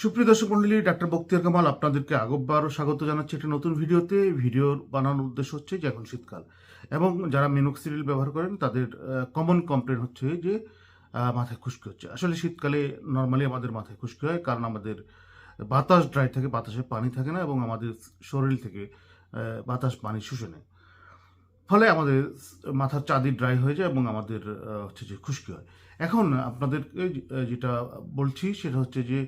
সুপ্রিয় দর্শক মন্ডলী, ডাক্তার বক্তিয়ার কামাল আপনাদেরকে আগববারও স্বাগত জানাচ্ছি একটি নতুন ভিডিওতে। ভিডিও বানানোর উদ্দেশ্য হচ্ছে যে এখন শীতকাল। এবং যারা মিনোক্সিডিল ব্যবহার করেন, তাদের কমন কমপ্লেন হচ্ছে যে মাথায় খুশকি হচ্ছে। আসলে শীতকালে নর্মালি আমাদের মাথায় খুশকি হয়, কারণ আমাদের বাতাস ড্রাই থাকে, বাতাসে পানি থাকে না এবং আমাদের শরীর থেকে বাতাস, পানি শুষে নেয়। ফলে আমাদের মাথার চাঁদি ড্রাই হয়ে যায় এবং আমাদের হচ্ছে যে খুশকি হয়। এখন আপনাদেরকে যেটা বলছি সেটা হচ্ছে যে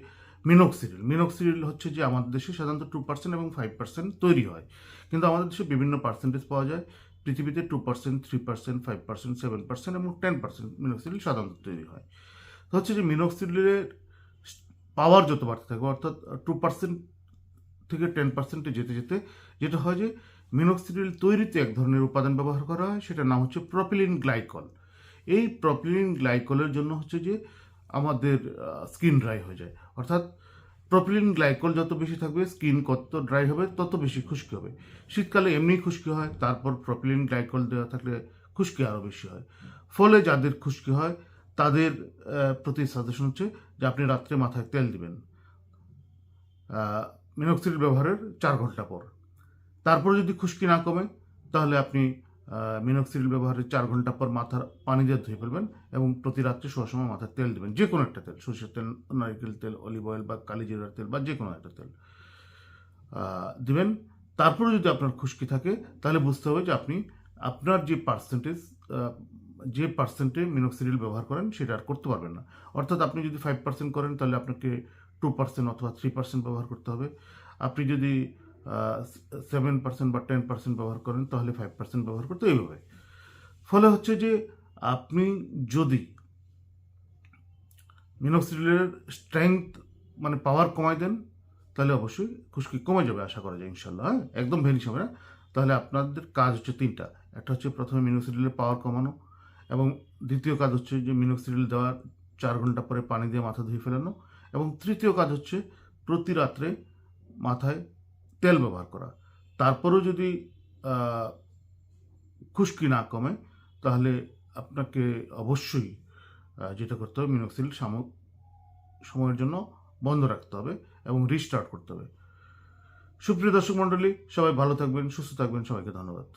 মিনোক্সিডিল মিনোক্সিডিল হচ্ছে যে আমাদের দেশে সাধারণত টু পার্সেন্ট এবং ফাইভ পার্সেন্ট তৈরি হয়। কিন্তু আমাদের দেশে বিভিন্ন পার্সেন্টেজ পাওয়া যায়। পৃথিবীতে two percent three percent five percent seven percent এবং টেন পার্সেন্ট মিনোক্সিডিল সাধারণত তৈরি হয়। তো হচ্ছে যে মিনোক্সিডিলের পাওয়ার যত বাড়তে থাকবে অর্থাৎ টু পার্সেন্ট থেকে টেন পার্সেন্টে যেতে যেতে যেটা হয় যে মিনোক্সিডিল তৈরিতে এক ধরনের উপাদান ব্যবহার করা হয়, সেটার নাম হচ্ছে প্রপিলিন গ্লাইকল এই প্রপিলিন গ্লাইকলের জন্য হচ্ছে যে আমাদের স্কিন ড্রাই হয়ে যায়। অর্থাৎ প্রপিলিন গ্লাইকল যত বেশি থাকবে স্কিন কত ড্রাই হবে, তত বেশি খুশকি হবে। শীতকালে এমনি খুশকি হয়, তারপর প্রপিলিন গ্লাইকল দেওয়া থাকলে খুশকি আরও বেশি হয়। ফলে যাদের খুশকি হয়, তাদের প্রতি সাজেশন হচ্ছে যে আপনি রাত্রে মাথায় তেল দিবেন। মিনোক্সিডিল ব্যবহারের চার ঘণ্টা পর। তারপরে যদি খুশকি না কমে, তাহলে আপনি মিনোক্সিডিল ব্যবহারের চার ঘণ্টা পর মাথার পানি দিয়ে ধুয়ে ফেলবেন এবং প্রতি রাত্রে শোয়ার সময় মাথায় তেল দেবেন, যে কোনো একটা তেল, সরষের তেল, নারকেল তেল অলিভ অয়েল বা কালিজিরার তেল বা যে কোনো একটা তেল দিবেন। তারপরে যদি আপনার খুশকি থাকে, তাহলে বুঝতে হবে যে আপনি, আপনার যে পার্সেন্টেজ যে পার্সেন্টে মিনোক্সিডিল ব্যবহার করেন, সেটা আর করতে পারবেন না। অর্থাৎ আপনি যদি ফাইভ পার্সেন্ট করেন, তাহলে আপনাকে টু পার্সেন্ট অথবা থ্রি পার্সেন্ট ব্যবহার করতে হবে। আপনি যদি সেভেন পার্সেন্ট বা টেন পার্সেন্ট ব্যবহার করেন, তাহলে ফাইভ পার্সেন্ট ব্যবহার করতে এইভাবে। ফলে হচ্ছে যে আপনি যদি মিনোক্সিডিলের স্ট্রেংথ মানে পাওয়ার কমাই দেন, তাহলে অবশ্যই খুশকি কমে যাবে আশা করা যায় ইনশাল্লাহ হ্যাঁ? একদম ভেনিশ হবে না তাহলে আপনাদের কাজ হচ্ছে তিনটা। একটা হচ্ছে প্রথমে মিনোক্সিডিলের পাওয়ার কমানো এবং দ্বিতীয় কাজ হচ্ছে যে মিনোক্সিডিল দেওয়ার চার ঘণ্টা পরে পানি দিয়ে মাথা ধুয়ে ফেলানো এবং তৃতীয় কাজ হচ্ছে প্রতি রাত্রে মাথায় তেল ব্যবহার করা। তারপরেও যদি খুশকি না কমে, তাহলে আপনাকে অবশ্যই যেটা করতে হবে মিনোক্সিল সময়ের জন্য বন্ধ রাখতে হবে এবং রিস্টার্ট করতে হবে। সুপ্রিয় দর্শক মণ্ডলী, সবাই ভালো থাকবেন, সুস্থ থাকবেন, সবাইকে ধন্যবাদ।